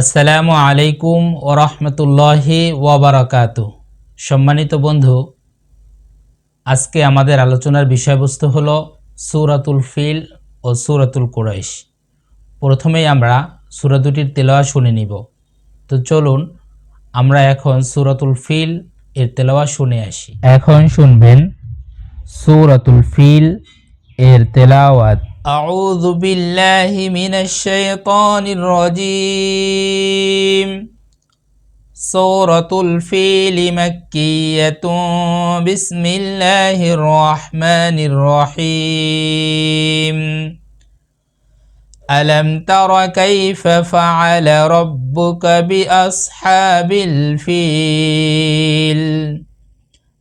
আসসালামু আলাইকুম ও রহমতুল্লাহি ওয়াবারাকাতু সম্মানিত বন্ধু, আজকে আমাদের আলোচনার বিষয়বস্তু হলো সুরাতুল ফিল ও সুরাতুল কুরাইশ। প্রথমেই আমরা সুরা দুটির তেলাওয়া শুনে নিব। তো চলুন, আমরা এখন সুরাতুল ফিল এর তেলাওয়া শুনে আসি। এখন শুনবেন সুরাতুল ফিল এর তেলাওয়াত। أعوذ بالله من الشيطان الرجيم. سورة الفيل مكية. بسم الله الرحمن الرحيم. ألم تر كيف فعل ربك بأصحاب الفيل؟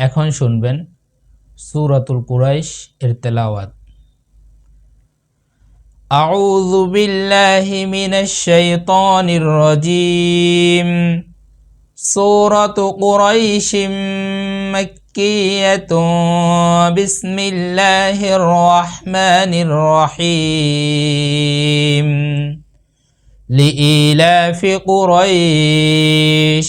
এখন শুনবেন সূরাতুল কুরাইশ এর তেলাওয়াত أعوذ بالله من الشيطان الرجيم سورة قريش مكية بسم الله الرحمن الرحيم لإيلاف قريش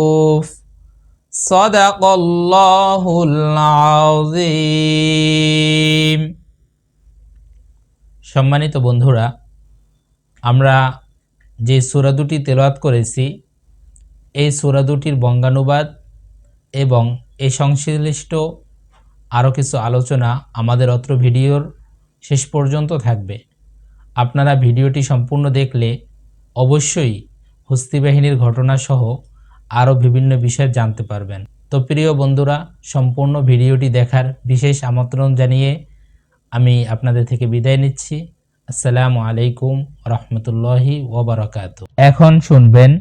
صدق الله العظيم সম্মানিত বন্ধুরা আমরা যে সূরা দুটি তেলাওয়াত করেছি এই সূরা দুটির বঙ্গানুবাদ এবং এই সংশ্লিষ্ট আরও কিছু আলোচনা আমাদের অত্র ভিডিওর শেষ পর্যন্ত থাকবে আপনারা ভিডিওটি সম্পূর্ণ দেখলে অবশ্যই হস্তি বাহিনীর ঘটনাসহ আরও বিভিন্ন বিষয় জানতে পারবেন। তো প্রিয় বন্ধুরা, সম্পূর্ণ ভিডিওটি দেখার বিশেষ আমন্ত্রণ জানিয়ে আমি আপনাদের থেকে বিদায় নিচ্ছি। আসসালামু আলাইকুম রহমতুল্লাহি ওবরাকাত। এখন শুনবেন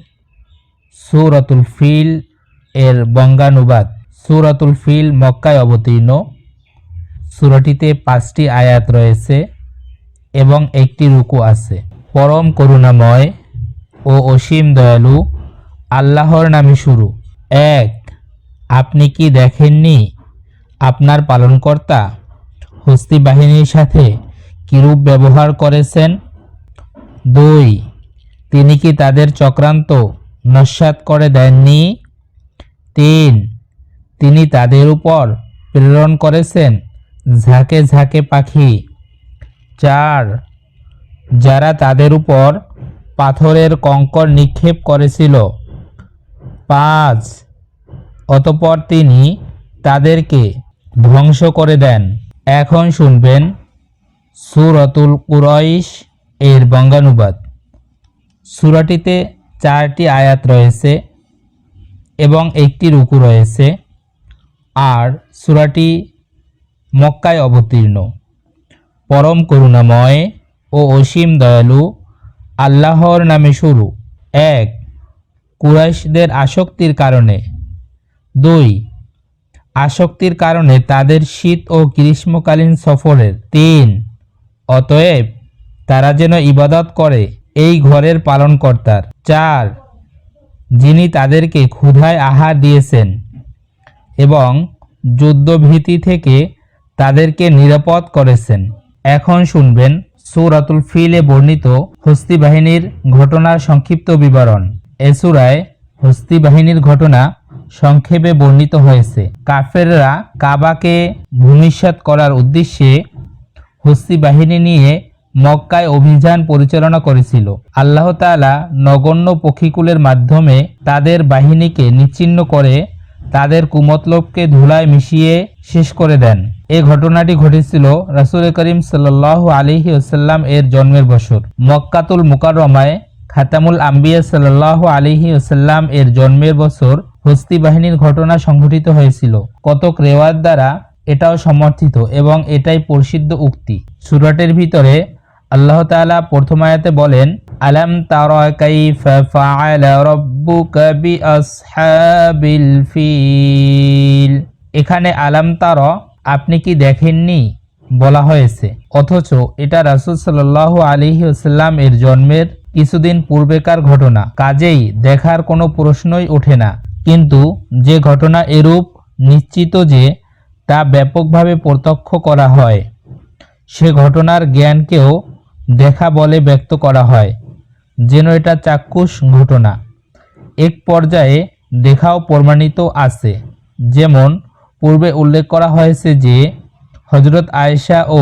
সুরাতুল ফিল এর বঙ্গানুবাদ। সুরাতুল ফিল মক্কায় অবতীর্ণ। সুরাটিতে পাঁচটি আয়াত রয়েছে এবং একটি রুকু আছে। পরম করুণাময় ও অসীম দয়ালু আল্লাহর নামে শুরু। এক, আপনি কি দেখেননি আপনার পালনকর্তা হস্তি বাহিনীর সাথে কিরূপ ব্যবহার করেছেন? দুই, তিনি কি তাদের চক্রান্ত নস্যাৎ করে দেননি? তিন, তিনি তাদের উপর প্রেরণ করেছেন ঝাঁকে ঝাঁকে পাখি? চার, যারা তাদের উপর পাথরের কঙ্কর নিক্ষেপ করেছিল পাঁচ। অতপর তিনি তাদেরকে ধ্বংস করে দেন। এখন শুনবেন সুরতুল কুরাইশ এর বঙ্গানুবাদ। সুরাটিতে চারটি আয়াত রয়েছে এবং একটি রুকু রয়েছে আর সুরাটি মক্কায় অবতীর্ণ। পরম করুণাময় ও অসীম দয়ালু আল্লাহর নামে শুরু। এক কুরাইশদের আসক্তির কারণে। দুই, আসক্তির কারণে তাদের শীত ও গ্রীষ্মকালীন সফরের। তিন, অতএব তারা যেন ইবাদত করে এই ঘরের পালনকর্তার। চার, যিনি তাদেরকে ক্ষুধায় আহার দিয়েছেন এবং যুদ্ধভীতি থেকে তাদেরকে নিরাপদ করেছেন। এখন শুনবেন সৌরাতুল ফিলে বর্ণিত হস্তি বাহিনীর ঘটনার সংক্ষিপ্ত বিবরণ। এ সূরায় হস্তি বাহিনীর ঘটনা সংক্ষেপে বর্ণিত হয়েছে। কাফেররা কাবাকে ভূমিষ্যাত করার উদ্দেশ্যে হস্তি বাহিনী নিয়ে মক্কায় অভিযান পরিচালনা করেছিল। আল্লাহ তাআলা নগণ্য পক্ষীকুলের মাধ্যমে তাদের বাহিনীকে নিচ্ছিন্ন করে তাদের কুমতলবকে ধুলায় মিশিয়ে শেষ করে দেন। এ ঘটনাটি ঘটেছিল রাসুল করিম সাল্লাহ আলিহি ওসাল্লাম এর জন্মের বছর। মক্কাতুল মুকাররমায় খাতামুল আম্বিয়া সাল্লাহ আলিহি ওসাল্লাম এর জন্মের বছর হস্তি বাহিনীর ঘটনা সংঘটিত হয়েছিল। কতক রেওয়াত দ্বারা এটাও সমর্থিত এবং এটাই প্রসিদ্ধ উক্তি। সুরাটের ভিতরে আল্লাহ তাআলা প্রথম আয়াতে বলেন, আলাম ফিল? এখানে আলাম তার আপনি কি দেখেননি? বলা হয়েছে। অথচ এটা রাসূল সাল্লাল্লাহু আলাইহি ওয়াসাল্লাম এর জন্মের কিছুদিন পূর্বেকার ঘটনা। কাজেই দেখার কোনো প্রশ্নই ওঠে না। কিন্তু যে ঘটনা এরূপ নিশ্চিত যে তা ব্যাপকভাবে প্রত্যক্ষ করা হয়, সে ঘটনার জ্ঞানকেও দেখা বলে ব্যক্ত করা হয়, যেন এটা চাক্ষুষ ঘটনা। এক পর্যায়ে দেখাও প্রমাণিত আছে। যেমন পূর্বে উল্লেখ করা হয়েছে যে হজরত আয়েশা ও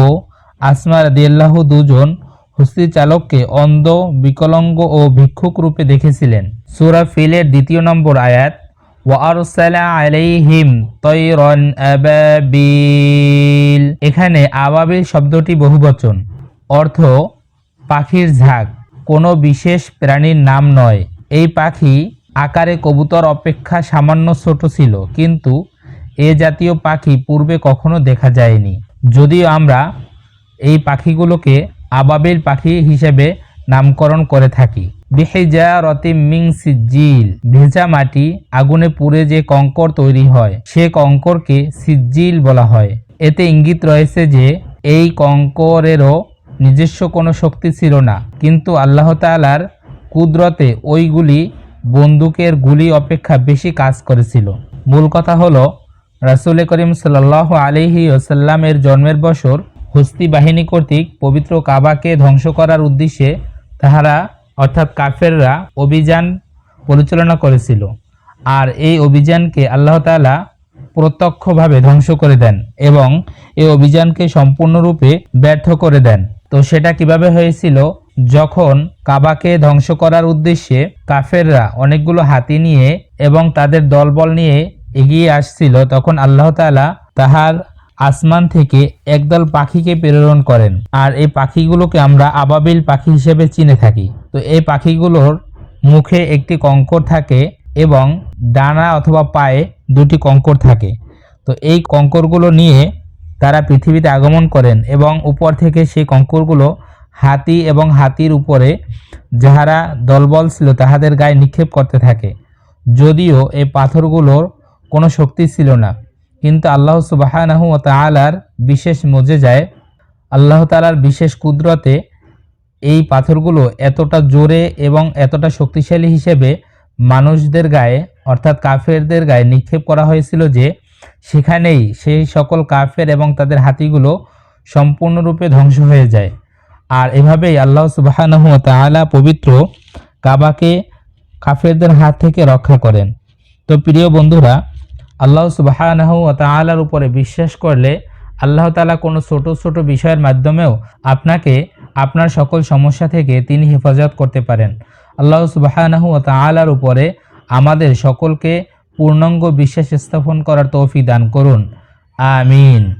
আসমা রাদিয়াল্লাহ দুজন হস্তি চালককে অন্ধ, বিকলঙ্গ ও ভিক্ষুক রূপে দেখেছিলেন। সূরা ফিলের দ্বিতীয় নম্বর আয়াত এখানে আবাবিল শব্দটি বহুবচন, অর্থ পাখির ঝাঁক, কোনো বিশেষ প্রাণীর নাম নয়। এই পাখি আকারে কবুতর অপেক্ষা সামান্য ছোট ছিল, কিন্তু এ জাতীয় পাখি পূর্বে কখনো দেখা যায়নি। যদিও আমরা এই পাখিগুলোকে আবাবিল পাখি হিসেবে নামকরণ করে থাকি। বিহেজা রতি মিং সিজ্জিল, ভেজা মাটি আগুনে পুড়ে যে কঙ্কর তৈরি হয়, সে কঙ্করকে সিজ্জিল বলা হয়। এতে ইঙ্গিত রয়েছে যে, এই কঙ্করেরও নিজস্ব কোনো শক্তি ছিল না। কিন্তু আল্লাহ তাআলার কুদরতে ওইগুলি বন্দুকের গুলি অপেক্ষা বেশি কাজ করেছিল। মূল কথা হলো, রাসুল করিম সাল্লাহ আলিহি ওসাল্লামের জন্মের বছর হস্তি বাহিনী কর্তৃক পবিত্র কাবাকে ধ্বংস করার উদ্দেশ্যে তাহারা, অর্থাৎ কাফেররা, অভিযান পরিচালনা করেছিল। আর এই অভিযানকে আল্লাহ তাআলা প্রত্যক্ষভাবে ধ্বংস করে দেন এবং এই অভিযানকে সম্পূর্ণরূপে ব্যর্থ করে দেন। তো সেটা কীভাবে হয়েছিল? যখন কাবাকে ধ্বংস করার উদ্দেশ্যে কাফেররা অনেকগুলো হাতি নিয়ে এবং তাদের দলবল নিয়ে এগিয়ে আসছিল, তখন আল্লাহ তাআলা তাহার আসমান থেকে একদল পাখিকে প্রেরণ করেন। আর এই পাখিগুলোকে আমরা আবাবিল পাখি হিসেবে চিনে থাকি। তো এই পাখিগুলোর মুখে একটি কঙ্কর থাকে এবং ডানা অথবা পায়ে দুটি কঙ্কর থাকে। তো এই কঙ্করগুলো নিয়ে তারা পৃথিবীতে আগমন করেন এবং উপর থেকে সেই কঙ্করগুলো হাতি এবং হাতির উপরে যাহারা দলবল ছিল তাহাদের গায়ে নিক্ষেপ করতে থাকে। যদিও এই পাথরগুলোর কোনো শক্তি ছিল না। কিন্তু আল্লাহ সুবাহানাহু ও তালার বিশেষ মজে যায়। আল্লাহ তালার বিশেষ কুদরতে এই পাথরগুলো এতটা জোরে এবং এতটা শক্তিশালী হিসেবে মানুষদের গায়ে, অর্থাৎ কাফেরদের গায়ে নিক্ষেপ করা হয়েছিল যে সেখানেই সেই সকল কাফের এবং তাদের হাতিগুলো সম্পূর্ণরূপে ধ্বংস হয়ে যায়। আর এভাবেই আল্লাহ সুবাহানহু তাআলা পবিত্র কাবাকে কাফেরদের হাত থেকে রক্ষা করেন। তো প্রিয় বন্ধুরা আল্লাহ সুবাহ তালার উপরে বিশ্বাস করলে আল্লাহ তালা কোনো ছোটো ছোটো বিষয়ের মাধ্যমেও আপনাকে আপনার সকল সমস্যা থেকে তিনি হেফাজত করতে পারেন। আল্লাহ সুবাহানহ তালার উপরে আমাদের সকলকে পূর্ণাঙ্গ বিশ্বাস স্থাপন করার তৌফি দান করুন। আমিন।